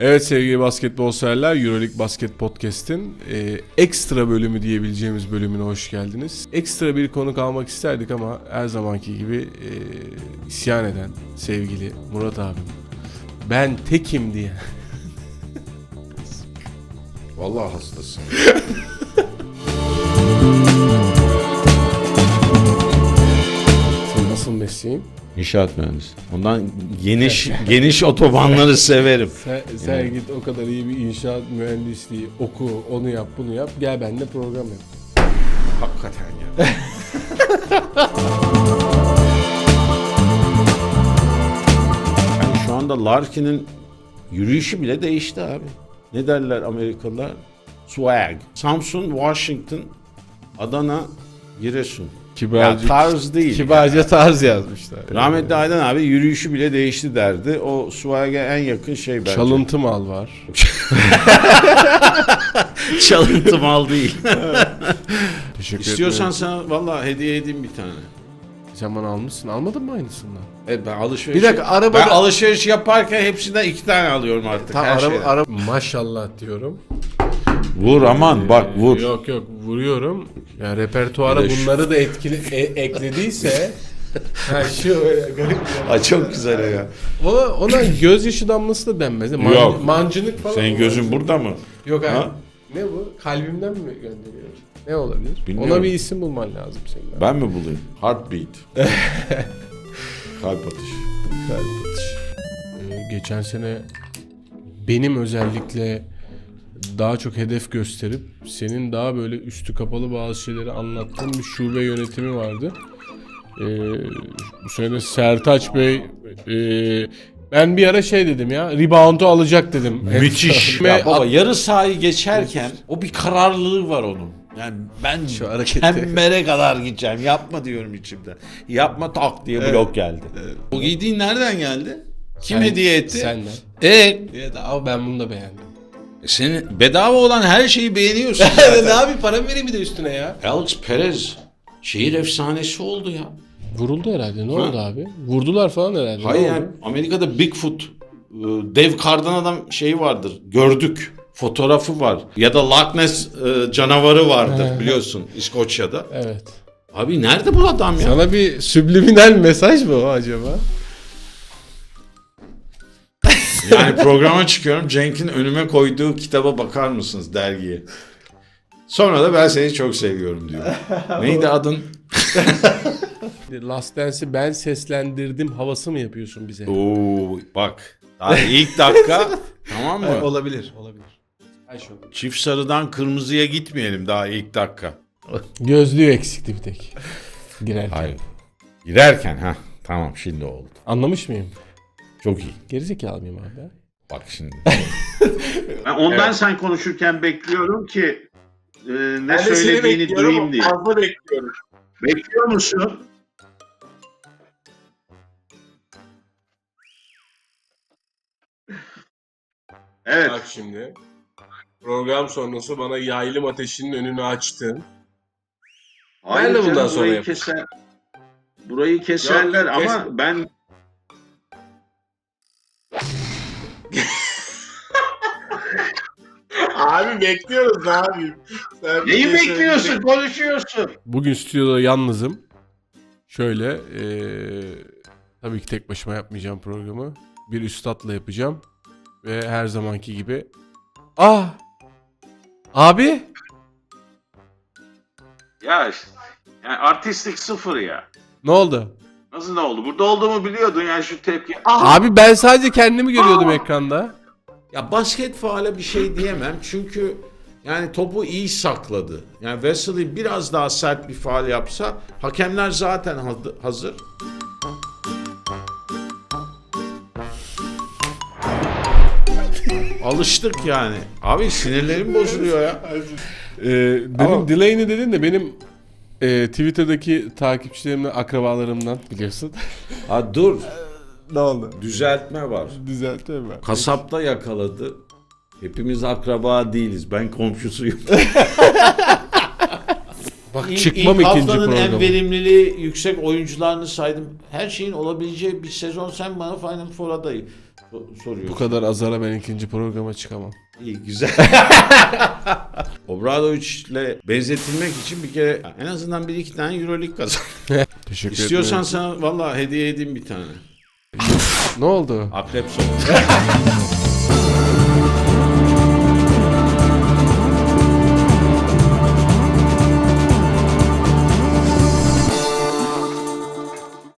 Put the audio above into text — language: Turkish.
Evet sevgili basketbol severler Euroleague Basket Podcast'in e, ekstra bölümü diyebileceğimiz bölümüne hoş geldiniz. Ekstra bir konuk almak isterdik ama her zamanki gibi e, isyan eden sevgili Murat abim. Ben tekim diye. Vallahi hastasın. İnşaat mühendisi. Ondan geniş geniş otobanları severim. Sen, sen git o kadar iyi bir inşaat mühendisliği oku, onu yap, bunu yap. Gel benimle program yap. Hakikaten ya. yani şu anda Larkin'in yürüyüşü bile değişti abi. Ne derler Amerikalılar? Swag. Samsun, Washington, Adana, Giresun. Ya Kibarcık, tarz değil. kibarca tarz yazmışlar. Rahmetli Aydan abi yürüyüşü bile değişti derdi. O swag'e en yakın şey bence. Çalıntı mal var. Çalıntı mal değil. Teşekkür İstiyorsan sana valla hediye edeyim bir tane. Sen bana almışsın. Almadın mı aynısından? Evet ben alışveriş Bir dakika, arabada- ben alışveriş yaparken hepsinden iki tane alıyorum artık. Tam her araba, şeyden. araba maşallah diyorum. Vur aman bak vur. Yok yok vuruyorum. Yani repertuara şu- bunları da etkili e- eklediyse ha şu öyle garip bir Ay çok güzel ya. ona, ona gözyaşı damlası da denmez. Man, Yok. Mancınık falan. Senin gözün burada mı? Yok abi. Ha? Ne bu? Kalbimden mi gönderiyor? Ne olabilir? Bilmiyorum. Ona bir isim bulman lazım senin. Ben mi bulayım? Heartbeat. Kalp atışı. Kalp atışı. Ee, geçen sene benim özellikle daha çok hedef gösterip senin daha böyle üstü kapalı bazı şeyleri anlattığın bir şube yönetimi vardı. Ee, bu sene Sertaç Bey e, ben bir ara şey dedim ya rebound'u alacak dedim. Müthiş. Ya baba yarı sahayı geçerken o bir kararlılığı var onun. Yani ben Şu hareketi. kembere kadar gideceğim. Yapma diyorum içimden. Yapma tak diye blok geldi. O giydiğin nereden geldi? Kim Sen- hediye etti? Senden. E Evet, ama ben bunu da beğendim. Senin bedava olan her şeyi beğeniyorsun ne zaten. abi para vereyim bir de üstüne ya. Alex Perez şehir efsanesi oldu ya. Vuruldu herhalde. Ne oldu abi? Vurdular falan herhalde. Ne Hayır oldu? yani Amerika'da Bigfoot e, dev kardan adam şeyi vardır. Gördük. Fotoğrafı var. Ya da Loch Ness e, canavarı vardır biliyorsun İskoçya'da. Evet. Abi nerede bu adam ya? Sana bir subliminal mesaj mı o acaba? Yani programa çıkıyorum. Cenk'in önüme koyduğu kitaba bakar mısınız dergiye? Sonra da ben seni çok seviyorum diyor. Neydi adın? Last Dance'i ben seslendirdim havası mı yapıyorsun bize? Oo bak. Daha ilk dakika tamam mı? olabilir, olabilir. Ayşe Çift sarıdan kırmızıya gitmeyelim daha ilk dakika. Gözlüğü eksikti bir tek. Girerken. Hayır. Girerken ha tamam şimdi oldu. Anlamış mıyım? Çok iyi. Gerizekalı mıyım abi? ya? Bak şimdi. Ben ondan sen konuşurken bekliyorum ki e, ne Ben de seni söylediğini bekliyorum, duyayım diye. Fazla bekliyorum. Bekliyor musun? Evet. Bak şimdi. Program sonrası bana yaylım ateşinin önünü açtın. Hayır de bundan canım, sonra burayı yapacağım. keser. Burayı keserler Yok, ama kes- ben Abi bekliyoruz abi. Sen bir neyi şey bekliyorsun? söyleyecek- Konuşuyorsun. Bugün stüdyoda yalnızım. Şöyle, eee, tabii ki tek başıma yapmayacağım programı. Bir üstadla yapacağım. Ve her zamanki gibi. Ah! Abi! Ya işte, yani artistlik sıfır ya. Ne oldu? Nasıl ne oldu? Burada olduğumu biliyordun yani şu tepki. Ah! Abi ben sadece kendimi görüyordum Aa! ekranda. Ya basket faale bir şey diyemem çünkü yani topu iyi sakladı. Yani Wesley biraz daha sert bir faal yapsa hakemler zaten hazır-. Alıştık yani. Abi sinirlerim bozuluyor ya. Ee, dedim Ama- delay'ini dedin de benim e, Twitter'daki takipçilerimden, akrabalarımdan biliyorsun. Ha dur. Ne oldu? Düzeltme var. Düzelteyim mi? Kasapta yakaladı. Hepimiz akraba değiliz. Ben komşusuyum. Bak İlk- çıkmam ilk ikinci haftanın en programa. verimliliği yüksek oyuncularını saydım. Her şeyin olabileceği bir sezon sen bana Final Four adayı. so- soruyorsun. Bu kadar azara ben ikinci programa çıkamam. İyi güzel. Obradoviç'le benzetilmek için bir kere en azından bir iki tane Euroleague kazan. Teşekkür İstiyorsan ederim. sana valla hediye edeyim bir tane. Ne oldu? Akrep sokuyor.